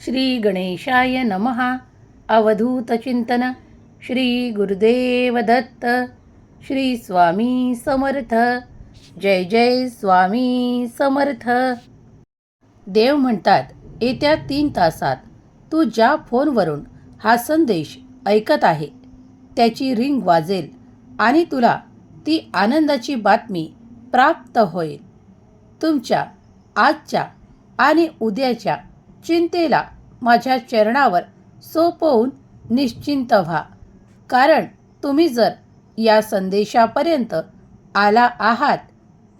श्री गणेशाय नमः अवधूतचिंतन श्री गुरुदेव दत्त श्री स्वामी समर्थ. जय जय स्वामी समर्थ. देव म्हणतात येत्या तीन तासात तू ज्या फोनवरून हा संदेश ऐकत आहे त्याची रिंग वाजेल आणि तुला ती आनंदाची बातमी प्राप्त होईल. तुमच्या आजच्या आणि उद्याच्या चिंतेला माझ्या चरणावर सोपवून निश्चिंत व्हा. कारण तुम्ही जर या संदेशापर्यंत आला आहात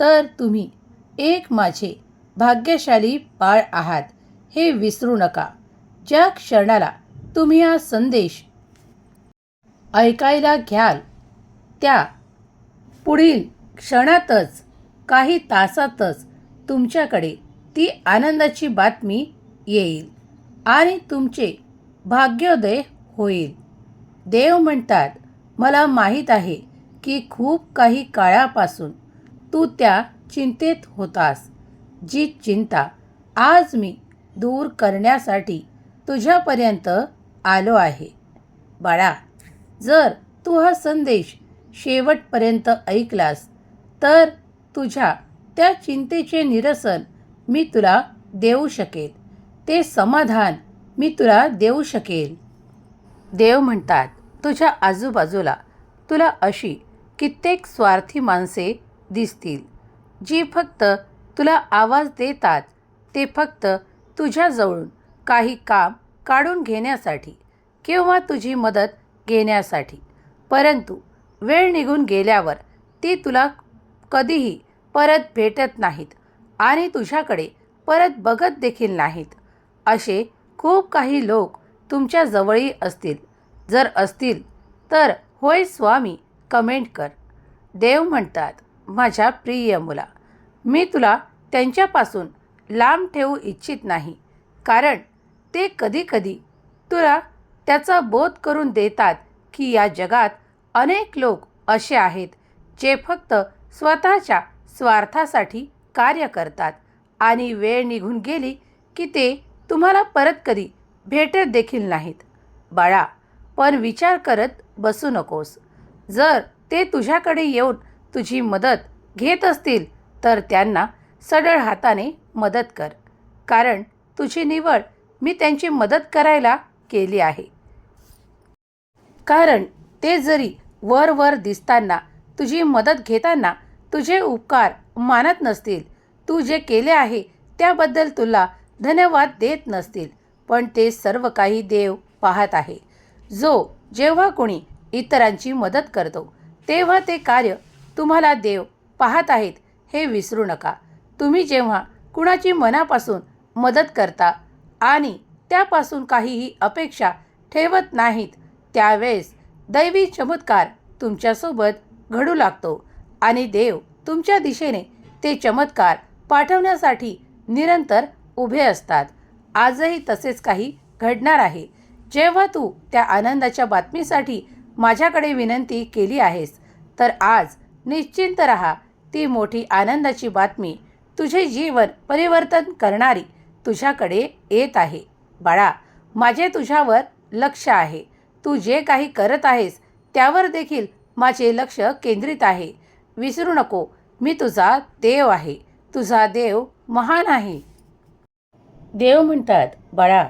तर तुम्ही एक माझे भाग्यशाली बाळ आहात हे विसरू नका. ज्या क्षणाला तुम्ही हा संदेश ऐकायला घ्याल त्या पुढील क्षणातच काही तासातच तुमच्याकडे ती आनंदाची बातमी येईल आणि तुमचे भाग्योदय होईल. देव म्हणतात मला माहीत आहे की खूप काही काळापासून तू त्या चिंतेत होतास जी चिंता आज मी दूर करण्यासाठी तुझ्यापर्यंत आलो आहे. बाळा जर तू हा संदेश शेवटपर्यंत ऐकलास तर तुझ्या त्या चिंतेचे निरसन मी तुला देऊ शकेल ते समाधान मी तुला देऊ शकेल. देव म्हणतात तुझ्या आजूबाजूला तुला अशी कित्येक स्वार्थी माणसे दिसतील जी फक्त तुला आवाज देतात ते फक्त तुझ्याजवळून काही काम काढून घेण्यासाठी किंवा तुझी मदत घेण्यासाठी. परंतु वेळ निघून गेल्यावर ती तुला कधीही परत भेटत नाहीत आणि तुझ्याकडे परत बघत देखील नाहीत. असे खूप काही लोक तुमच्या जवळही असतील. जर असतील तर होय स्वामी कमेंट कर. देव म्हणतात माझ्या प्रिय मुला मी तुला त्यांच्यापासून लांब ठेवू इच्छित नाही. कारण ते कधीकधी तुला त्याचा बोध करून देतात की या जगात अनेक लोक असे आहेत जे फक्त स्वतःच्या स्वार्थासाठी कार्य करतात आणि वेळ निघून गेली की ते तुम्हाला परत कधी भेटत देखील नाहीत. बाळा पण विचार करत बसू नकोस. जर ते तुझ्याकडे येऊन तुझी मदत घेत असतील तर त्यांना सढळ हाताने मदत कर. कारण तुझी निवड मी त्यांची मदत करायला केली आहे. कारण ते जरी वर वर दिसताना तुझी मदत घेताना तुझे उपकार मानत नसतील तू जे केले आहे त्याबद्दल तुला धन्यवाद देत नसतील पण ते सर्व काही देव पाहत आहे. जो जेव्हा कोणी इतरांची मदत करतो तेव्हा ते कार्य तुम्हाला देव पाहत आहेत हे विसरू नका. तुम्ही जेव्हा कुणाची मनापासून मदत करता आणि त्यापासून काहीही अपेक्षा ठेवत नाहीत त्यावेळेस दैवी चमत्कार तुमच्यासोबत घडू लागतो आणि देव तुमच्या दिशेने ते चमत्कार पाठवण्यासाठी निरंतर उभे असतात. आजही तसेच काही घडणार आहे. जेव्हा तू त्या आनंदाच्या बातमीसाठी माझ्याकडे विनंती केली आहेस तर आज निश्चिंत रहा. ती मोठी आनंदाची बातमी तुझे जीवन परिवर्तन करणारी तुझ्याकडे येत आहे. बाळा माझे तुझ्यावर लक्ष आहे. तू जे काही करत आहेस त्यावर देखील माझे लक्ष केंद्रित आहे. विसरू नको. मी तुझा देव आहे. तुझा देव महान आहे. देव म्हणतात बाळा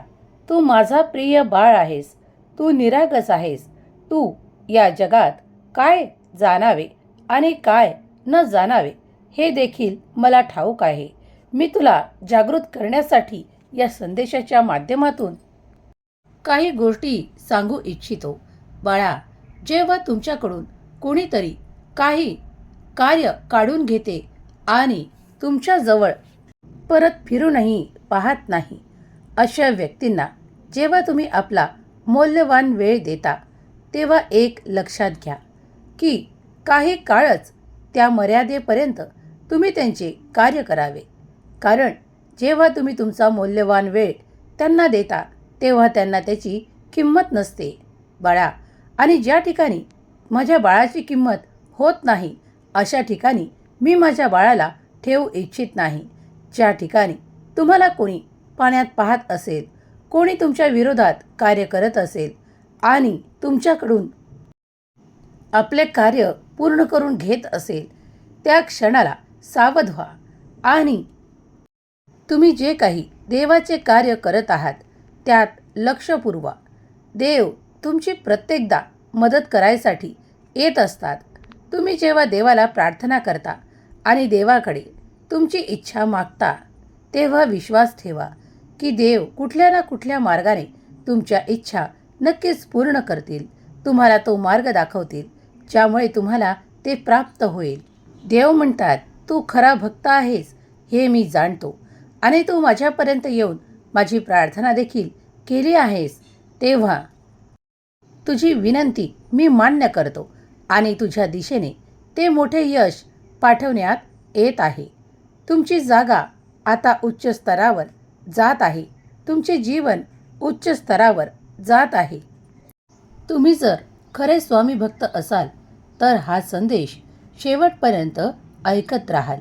तू माझा प्रिय बाळ आहेस तू निरागस आहेस तू या जगात काय जाणावे आणि काय न जाणावे हे देखील मला ठाऊक आहे. मी तुला जागृत करण्यासाठी या संदेशाच्या माध्यमातून काही गोष्टी सांगू इच्छितो. बाळा जेव्हा तुमच्याकडून कोणीतरी काही कार्य काढून घेते आणि तुमच्याजवळ परत फिरूनही पाहत नाही. अशा व्यक्तींना जेव्हा तुम्ही आपला मौल्यवान वेळ देता तेव्हा एक लक्षात घ्या की काही काळच त्या मर्यादेपर्यंत तुम्ही त्यांचे कार्य करावे. कारण जेव्हा तुम्ही तुमचा मौल्यवान वेळ त्यांना देता तेव्हा त्यांना त्याची किंमत नसते. बाळा आणि ज्या ठिकाणी माझ्या बाळाची किंमत होत नाही अशा ठिकाणी मी माझ्या बाळाला ठेवू इच्छित नाही. ज्या ठिकाणी तुम्हाला कोणी पाण्यात पाहत असेल कोणी तुमच्या विरोधात कार्य करत असेल आणि तुमच्याकडून आपले कार्य पूर्ण करून घेत असेल त्या क्षणाला सावध व्हा आणि तुम्ही जे काही देवाचे कार्य करत आहात त्यात लक्ष पुरवा. देव तुमची प्रत्येकदा मदत करायसाठी येत असतात. तुम्ही जेव्हा देवाला प्रार्थना करता आणि देवाकडे तुमची इच्छा मागता तेव्हा विश्वास ठेवा की देव कुठल्या ना कुठल्या मार्गाने तुमच्या इच्छा नक्कीच पूर्ण करतील. तुम्हाला तो मार्ग दाखवतील ज्यामुळे तुम्हाला ते प्राप्त होईल. देव म्हणतात तू खरा भक्त आहेस हे मी जाणतो. आणि तू माझ्यापर्यंत येऊन माझी प्रार्थना देखील केली आहेस. तेव्हा तुझी विनंती मी मान्य करतो आणि तुझ्या दिशेने ते मोठे यश पाठवण्यात येत आहे. तुमची जागा आता उच्च स्तरावर जात आहे. तुमचे जीवन उच्च स्तरावर जात आहे. तुम्ही जर खरे स्वामी भक्त असाल तर हा संदेश शेवटपर्यंत ऐकत राहाल.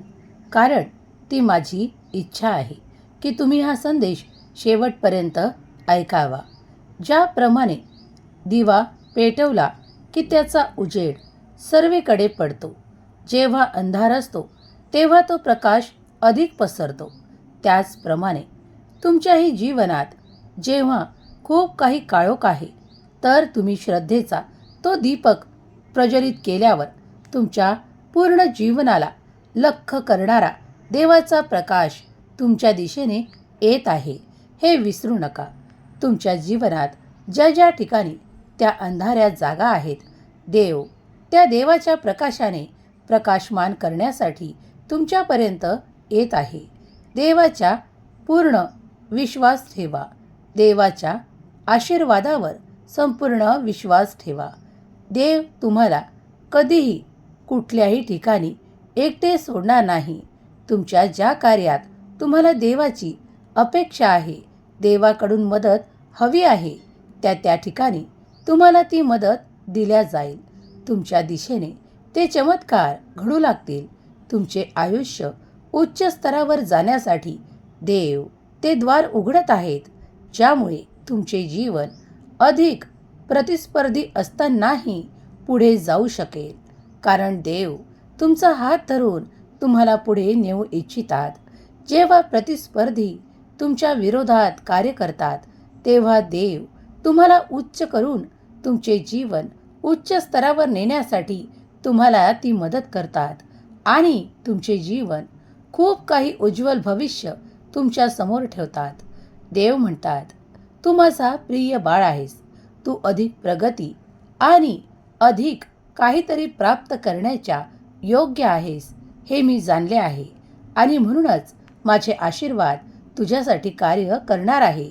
कारण ती माझी इच्छा आहे की तुम्ही हा संदेश शेवटपर्यंत ऐकावा. ज्याप्रमाणे दिवा पेटवला की त्याचा उजेड सर्वीकडे पडतो. जेव्हा अंधार असतो तेव्हा तो प्रकाश अधिक पसरतो. त्याचप्रमाणे तुमच्याही जीवनात जेव्हा खूप काही काळोख आहे तर तुम्ही श्रद्धेचा तो दीपक प्रज्वलित केल्यावर तुमच्या पूर्ण जीवनाला लख करणारा देवाचा प्रकाश तुमच्या दिशेने येत आहे हे विसरू नका. तुमच्या जीवनात ज्या ज्या ठिकाणी त्या अंधाऱ्या जागा आहेत देव त्या देवाच्या प्रकाशाने प्रकाशमान करण्यासाठी तुमच्यापर्यंत येत आहे. देवाच्या पूर्ण विश्वास ठेवा. देवाच्या आशीर्वादावर संपूर्ण विश्वास ठेवा. देव तुम्हाला कधीही कुठल्याही ठिकाणी एकटे सोडणार नाही. तुमच्या ज्या कार्यात तुम्हाला देवाची अपेक्षा आहे देवाकडून मदत हवी आहे त्या त्या ठिकाणी तुम्हाला ती मदत दिल्या जाईल. तुमच्या दिशेने ते चमत्कार घडू लागतील. तुमचे आयुष्य उच्च स्तरावर जाण्यासाठी देव ते द्वार उघडत आहेत ज्यामुळे तुमचे जीवन अधिक प्रतिस्पर्धी असतानाही पुढे जाऊ शकेल. कारण देव तुमचा हात धरून तुम्हाला पुढे नेऊ इच्छितात. जेव्हा प्रतिस्पर्धी तुमच्या विरोधात कार्य करतात तेव्हा देव तुम्हाला उच्च करून तुमचे जीवन उच्च स्तरावर नेण्यासाठी तुम्हाला ती मदत करतात आणि तुमचे जीवन खूप काही उज्ज्वल भविष्य तुमच्यासमोर ठेवतात. देव म्हणतात तू माझा प्रिय बाळ आहेस. तू अधिक प्रगती आणि अधिक काहीतरी प्राप्त करण्याच्या योग्य आहेस हे मी जाणले आहे. आणि म्हणूनच माझे आशीर्वाद तुझ्यासाठी कार्य करणार आहे.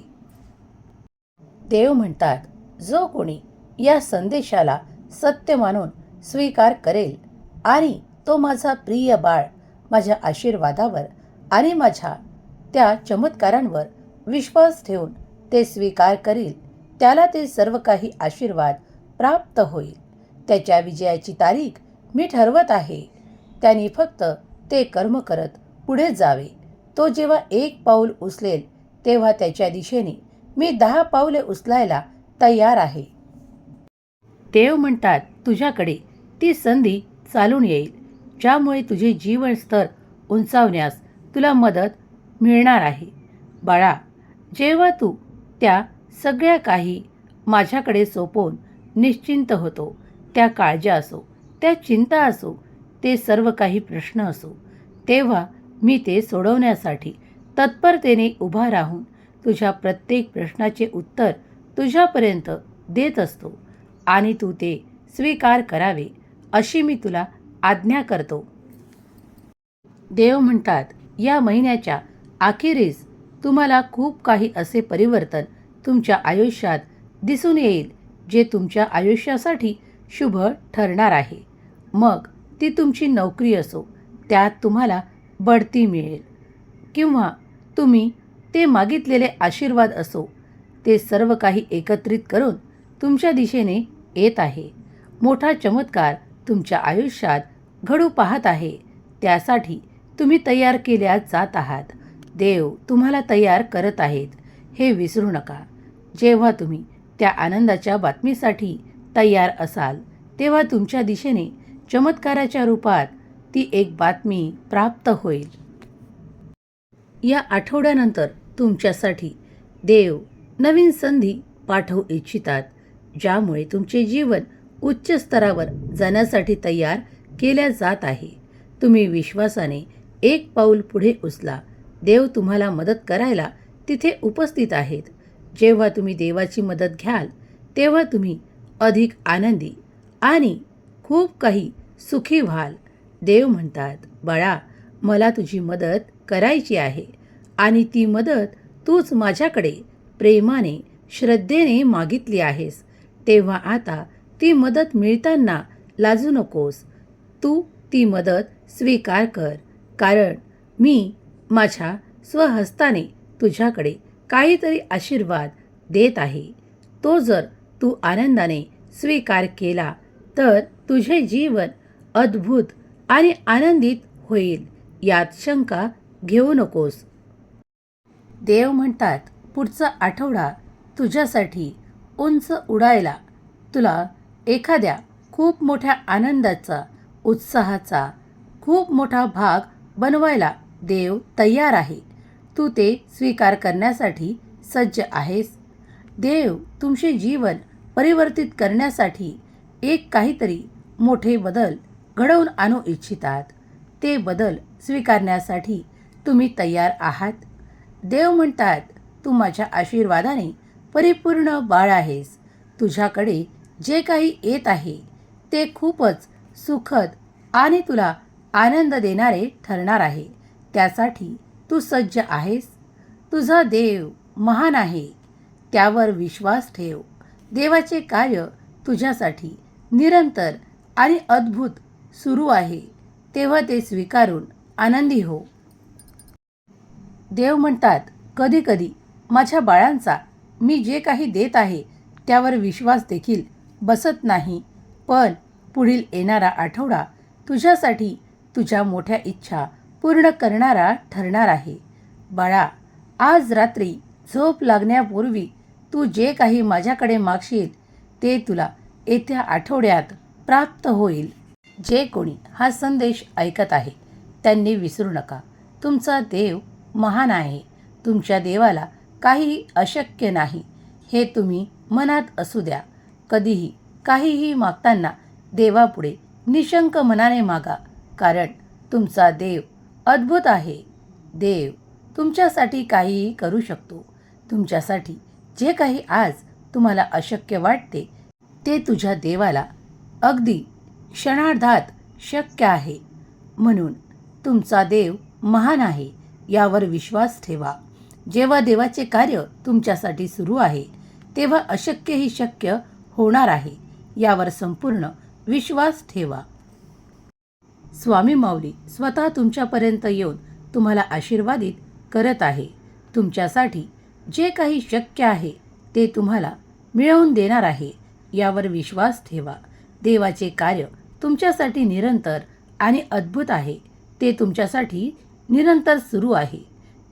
देव म्हणतात जो कोणी या संदेशाला सत्य मानून स्वीकार करेल आणि तो माझा प्रिय बाळ माझ्या आशीर्वादावर आणि माझ्या त्या चमत्कारांवर विश्वास ठेवून ते स्वीकार करील त्याला ते सर्व काही आशीर्वाद प्राप्त होईल. त्याच्या विजयाची तारीख मी ठरवत आहे. त्यांनी फक्त ते कर्म करत पुढे जावे. तो जेव्हा एक पाऊल उचलेल तेव्हा त्याच्या दिशेने मी दहा पावले उचलायला तयार आहे. देव म्हणतात तुझ्याकडे ती संधी चालून येईल. ज्यामुळे तुझे जीवनस्तर उंचावण्यास तुला मदत मिळणार आहे. बाळा जेव्हा तू त्या सगळ्या काही माझ्याकडे सोपवून निश्चिंत होतो त्या काळज्या असो त्या चिंता असो ते सर्व काही प्रश्न असो तेव्हा मी ते सोडवण्यासाठी तत्परतेने उभा राहून तुझ्या प्रत्येक प्रश्नाचे उत्तर तुझ्यापर्यंत देत असतो आणि तू ते स्वीकार करावे अशी मी तुला आज्ञा करतो. देव म्हणतात या महिन्याच्या अखेरीस तुम्हाला खूप काही असे परिवर्तन तुमच्या आयुष्यात दिसून येईल जे तुमच्या आयुष्यासाठी शुभ ठरणार आहे. मग ती तुमची नोकरी असो त्यात तुम्हाला बढती मिळेल. किंवा तुम्ही ते मागितलेले आशीर्वाद असो ते सर्व काही एकत्रित करून तुमच्या दिशेने येत आहे. मोठा चमत्कार तुमच्या आयुष्यात घडू पाहत आहे. त्यासाठी तुम्ही तयार केल्या जात आहात. देव तुम्हाला तयार करत आहेत. हे विसरू नका. जेव्हा तुम्ही त्या आनंदाच्या बातमीसाठी तयार असाल तेव्हा तुमच्या दिशेने चमत्काराच्या रूपात ती एक बातमी प्राप्त होईल. या आठवड्यानंतर तुमच्यासाठी देव नवीन संधी पाठवू इच्छितात ज्यामुळे तुमचे जीवन उच्च स्तरावर जाण्यासाठी तयार केल्या जात आहे. तुम्ही विश्वासाने एक पाऊल पुढे उचला. देव तुम्हाला मदत करायला तिथे उपस्थित आहेत. जेव्हा तुम्ही देवाची मदत घ्याल तेव्हा तुम्ही अधिक आनंदी आणि खूप काही सुखी व्हाल. देव म्हणतात बाळा मला तुझी मदत करायची आहे आणि ती मदत तूच माझ्याकडे प्रेमाने श्रद्धेने मागितली आहेस. तेव्हा आता ती मदत मिळताना लाजू नकोस. तू ती मदत स्वीकार कर. कारण मी माझ्या स्वहस्ताने तुझ्याकडे काहीतरी आशीर्वाद देत आहे. तो जर तू आनंदाने स्वीकार केला तर तुझे जीवन अद्भुत आणि आनंदित होईल यात शंका घेऊ नकोस. देव म्हणतात पुढचा आठवडा तुझ्यासाठी उंच उडायला. तुला एखाद्या खूप मोठ्या आनंदाचा उत्साहाचा खूप मोठा भाग बनवायला देव तयार आहे. तू ते स्वीकार करण्यासाठी सज्ज आहेस. देव तुमचे जीवन परिवर्तित करण्यासाठी एक काहीतरी मोठे बदल घडवून आणू इच्छितात. ते बदल स्वीकारण्यासाठी तुम्ही तयार आहात. देव म्हणतात तू माझ्या आशीर्वादाने परिपूर्ण बाळ आहेस. तुझ्याकडे जे काही येत आहे ते खूपच सुखद आणि तुला आनंद देणारे ठरणार आहे. त्यासाठी तू सज्ज आहेस. तुझा देव महान आहे. त्यावर विश्वास ठेव. देवाचे कार्य तुझ्यासाठी निरंतर आणि अद्भुत सुरू आहे. तेव्हा ते स्वीकारून आनंदी हो. देव म्हणतात कधीकधी माझ्या बाळांचा मी जे काही देत आहे त्यावर विश्वास देखील बसत नाही. पण पुढील येणारा आठवडा तुझ्यासाठी तुझ्या मोठ्या इच्छा पूर्ण करणारा ठरणार आहे. बाळा आज रात्री झोप लागण्यापूर्वी तू जे काही माझ्याकडे मागशील ते तुला येत्या आठवड्यात प्राप्त होईल. जे कोणी हा संदेश ऐकत आहे त्यांनी विसरू नका. तुमचा देव महान आहे. तुमच्या देवाला काहीही अशक्य नाही. हे तुम्ही मनात असू द्या. कधीही काहीही मागताना देवापुढे निशंक मनाने मागा कारण तुमचा देव अद्भुत आहे. देव तुमच्यासाठी काहीही करू शकतो. तुमच्यासाठी जे काही आज तुम्हाला अशक्य वाटते ते तुझ्या देवाला अगदी क्षणार्धात शक्य आहे. म्हणून तुमचा देव महान आहे यावर विश्वास ठेवा. जेव्हा देवाचे कार्य तुमच्यासाठी सुरू आहे तेव्हा अशक्यही शक्य होणार आहे यावर संपूर्ण विश्वास ठेवा. स्वामी माऊली स्वतः तुमच्यापर्यंत येऊन तुम्हाला आशीर्वादित करत आहे. तुमच्यासाठी जे काही शक्य आहे ते तुम्हाला मिळवून देणार आहे. यावर विश्वास ठेवा. देवाचे कार्य तुमच्यासाठी निरंतर आणि अद्भुत आहे. ते तुमच्यासाठी निरंतर सुरू आहे.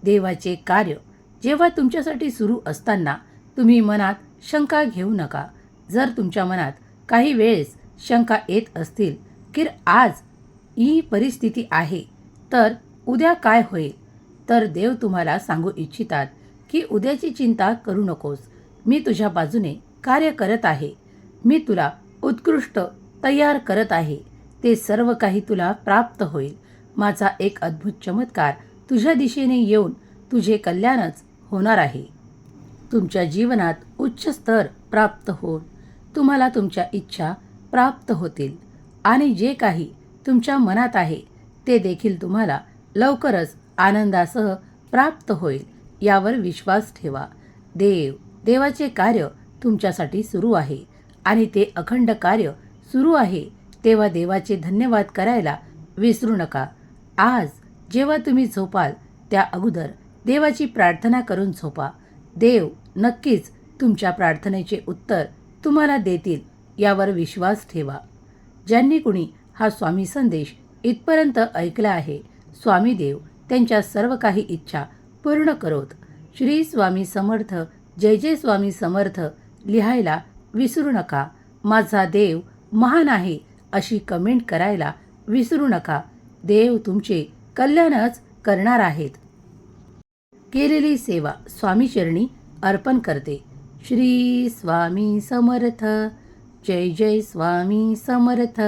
देवाचे कार्य जेव्हा तुमच्यासाठी सुरू असताना तुम्ही मनात शंका घेऊ नका. जर तुमच्या मनात काही वेळेस शंका येत असतील की आज ही परिस्थिती आहे तर उद्या काय होईल? तर देव तुम्हाला सांगू इच्छितात की उद्याची चिंता करू नकोस. मी तुझ्या बाजूने कार्य करत आहे. मी तुला उत्कृष्ट तयार करत आहे. ते सर्व काही तुला प्राप्त होईल. माझा एक अद्भुत चमत्कार तुझ्या दिशेने येऊन तुझे कल्याणच होणार आहे. तुमच्या जीवनात उच्च स्तर प्राप्त होऊन तुम्हाला तुमच्या इच्छा प्राप्त होतील. आणि जे काही तुमच्या मनात आहे ते देखील तुम्हाला लवकरच आनंदासह प्राप्त होईल यावर विश्वास ठेवा. देव देवाचे कार्य तुमच्यासाठी सुरू आहे आणि ते अखंड कार्य सुरू आहे तेव्हा देवाचे धन्यवाद करायला विसरू नका. आज जेव्हा तुम्ही झोपाल त्या अगोदर देवाची प्रार्थना करून झोपा. देव नक्कीच तुमच्या प्रार्थनेचे उत्तर तुम्हाला देतील. यावर विश्वास ठेवा. ज्यांनी कुणी हा स्वामी संदेश इथपर्यंत ऐकला आहे स्वामी देव त्यांच्या सर्व काही इच्छा पूर्ण करोत. श्री स्वामी समर्थ जय जय स्वामी समर्थ लिहायला विसरू नका. माझा देव महान आहे अशी कमेंट करायला विसरू नका. देव तुमचे कल्याणच करणार आहेत. केलेली सेवा स्वामीचरणी अर्पण करते. श्री स्वामी समर्थ. जय जय स्वामी समर्थ.